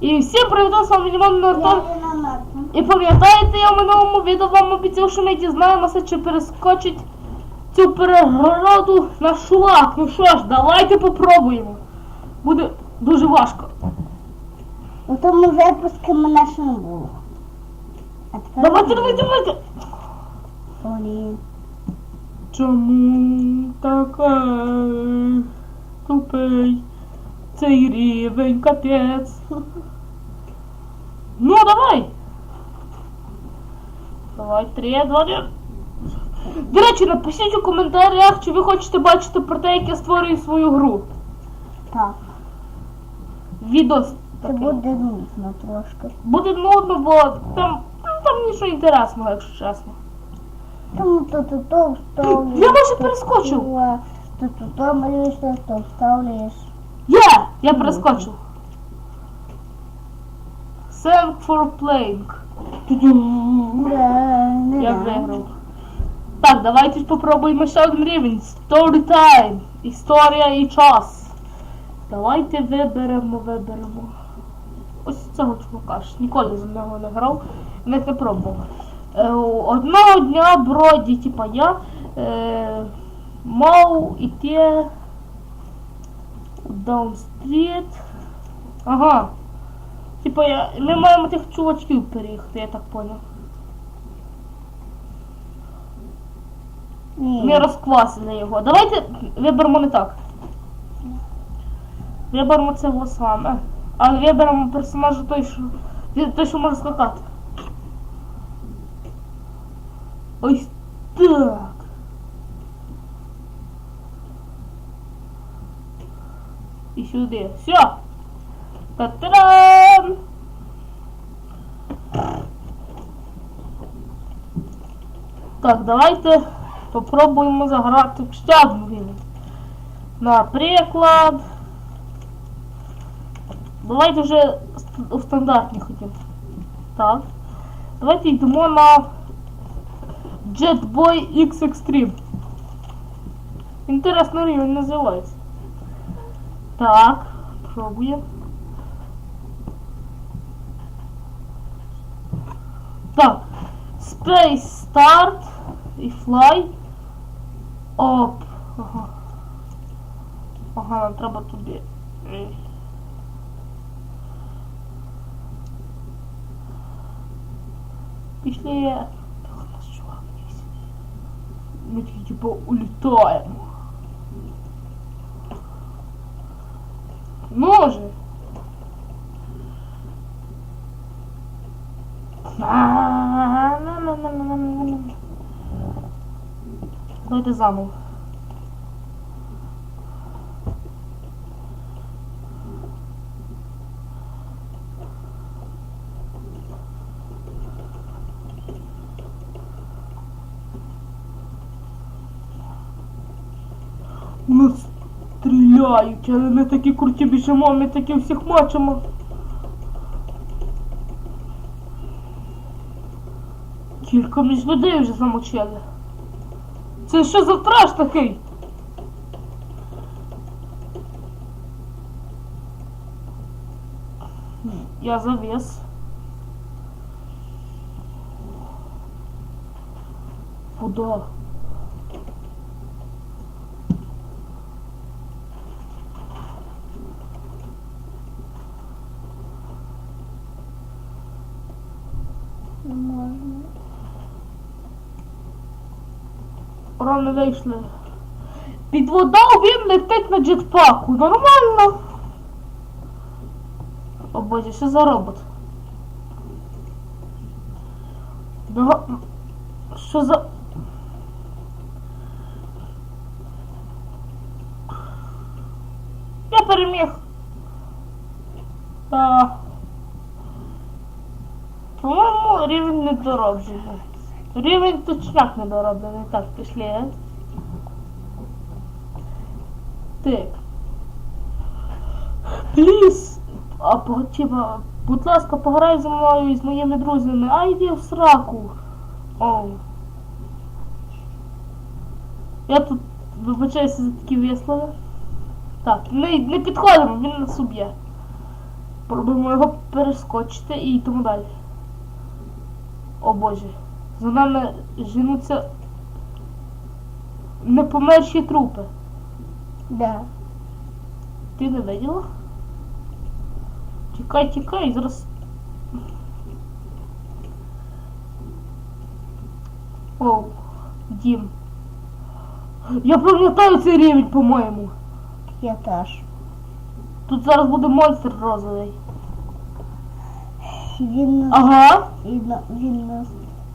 І всім привіт, з вами Дімон Нортон. І пам'ятаєте, я в минулому відео вам обіцяв, що ми дізнаємося, чи перескочить цю перегороду на шулак. Ну що ж, давайте попробуємо. Буде дуже важко. У тому випуску мене ще не було. Давайте, давайте, давайте. Блін. Чому такий тупий цей рівень капець? Ну, давай. Давай, три, два, один. До речі, напишіть у коментарях, чи ви хочете бачити про те, як я створюю свою гру. Так. Відео Це таке. буде нудно трошки. Буде нудно, бо там, ну, там нічого інтересного, якщо чесно. Тому то то то вставлюєш. Я майже перескочив. то, То малюєш, то то вставляєш. Є! Я перескочив. Thank for playing. Я виграв. Так, давайте попробуємо ще один рівень. Story time. Історія і час. Давайте виберемо, виберемо. Ось цього чувака ж ніколи за нього не грав, не пробував. Е, одного дня Броді, типа я, е, мав іти Даунстріт. Ага. Типа я, ми маємо тих чувачків переїхати, я так поняв. Ні. Ми розквасили його. Давайте виберемо не так. Виберемо цього саме. Але виберемо персонажа той, що. той, що може скакати. Ось так. Сюди. Все. Та-та-дам! Так, давайте попробуємо заграти в ще. Наприклад. Давайте вже у стандартні хотів. Так. Давайте йдемо на Jetboy X Extreme. Інтересно рівень називається. Так, пробуємо. Так. Space Start і Fly. Оп. Ага. Ага, нам треба туди. Ей. Пішли. Так, у нас чувак є. Ми тільки типу улітаємо. Може. На-на-на-на-на-на-на. Давайте заново. У нас стріляють, але ми такі круті біжимо, ми такі всіх мачимо. Кілька між людей вже замочили. Це що за траш такий? Я завес. Куда? Рано вийшли. Під вода він летить на джетпаку. Нормально. О боже, що за робот? Що за... Я переміг. А... По-моєму, рівень недороблює. Рівень точняк недороблений. Так, пішли. Так. Пліс! А типа, будь ласка, пограй зі мною і з моїми друзями. А йди в сраку. Оу. Я тут вибачаюся за такі вислови. Так, не, не підходимо, він нас уб'є. Пробуємо його перескочити і йдемо далі. О боже. За нами женуться непомерші трупи. Да. Ти не виділа? Тікай, тікай, зараз. Оу, дім. Я пам'ятаю цей рівень, по-моєму. Я теж. Тут зараз буде монстр розовий. Він нас, Ага. він, він нас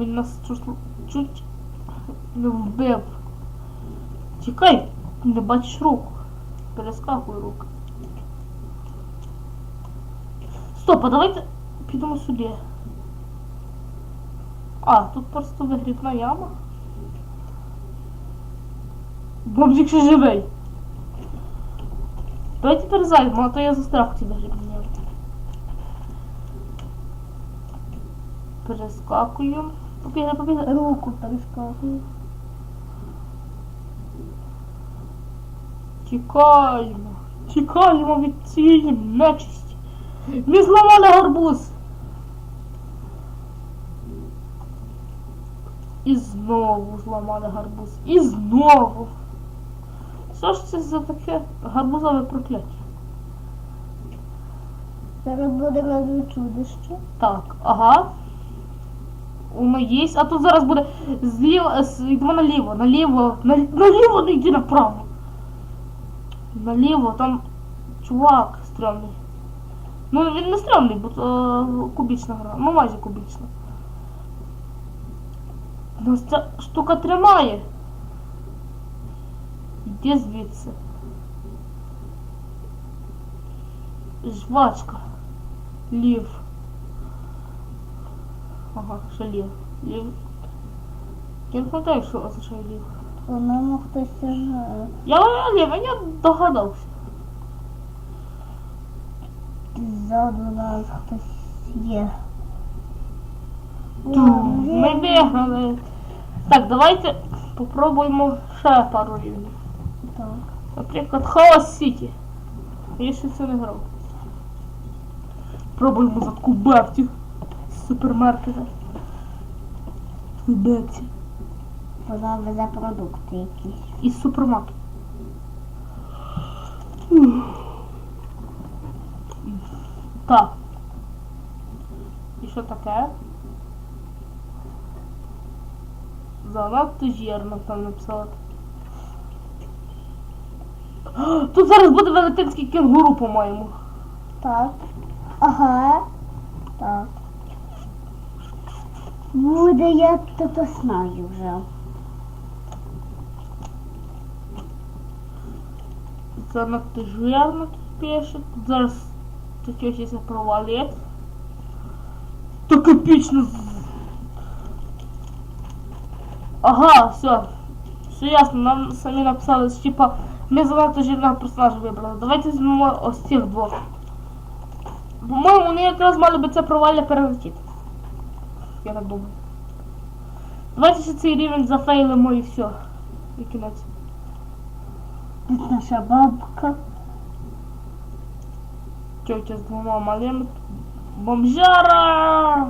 Він нас чуть, чуть не вбив. Тікай, не бачиш руку. Перескакуй руку. Стоп, а давайте підемо сюди. А, тут просто вигрібна яма. Бомжик ще живий. Давайте перезайдемо, а то я застряг в цій вигрібній Побігай, побігай. Руку перескакую. Тікаємо. Тікаємо від цієї нечисті. Ми зламали гарбуз. І знову зламали гарбуз. І знову. Що ж це за таке гарбузове прокляття? Зараз буде нове чудище. Так, ага. Воно є, а тут зараз буде зліва, з- йдемо наліво, наліво, на- наліво, не йди направо. Наліво, там чувак стрьомний. Ну він не стрьомний, бо то кубічна гра. Ну майже кубічна. Нас ця штука тримає. Йди звідси. Жвачка. Лів. Ага, ще лів. Лів. Я не пам'ятаю, що означає лів. По-моєму, хтось вже. Я лів, я догадався. Ззаду нас хтось є. Ми виграли. Так, давайте попробуємо ще пару рівнів. Так. Наприклад, Хаос Сіті. Я ще це не грав. Пробуємо за таку бабцю супермаркета. Бабцю. Вона везе продукти якісь. Із супермаркету. Так. І що таке? Занадто жирно там написала. Тут зараз буде велетенський кенгуру, по-моєму. Так. Ага. Так. Буде, я то знаю вже. Занадто жирно тут пише. Зараз тут щось провалить. Так епічно. Ага, все. Все ясно, нам самі написали, що типа ми занадто жирного персонажа вибрали. Давайте візьмемо ось цих двох. По-моєму, вони якраз мали би це провалля перелетіти. Я так думаю. Давайте цей рівень зафейлимо і все. І кінець. Тут наша бабка. Тетя з двома малими. Бомжара!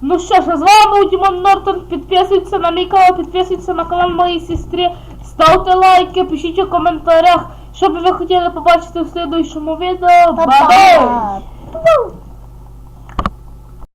Ну що ж, з вами Дімон Нортон. Підписуйтесь на мій канал, підписуйтесь на канал моєї сестри. Ставте лайки, пишіть у коментарях, що би ви хотіли побачити в слідуючому відео. Бабай!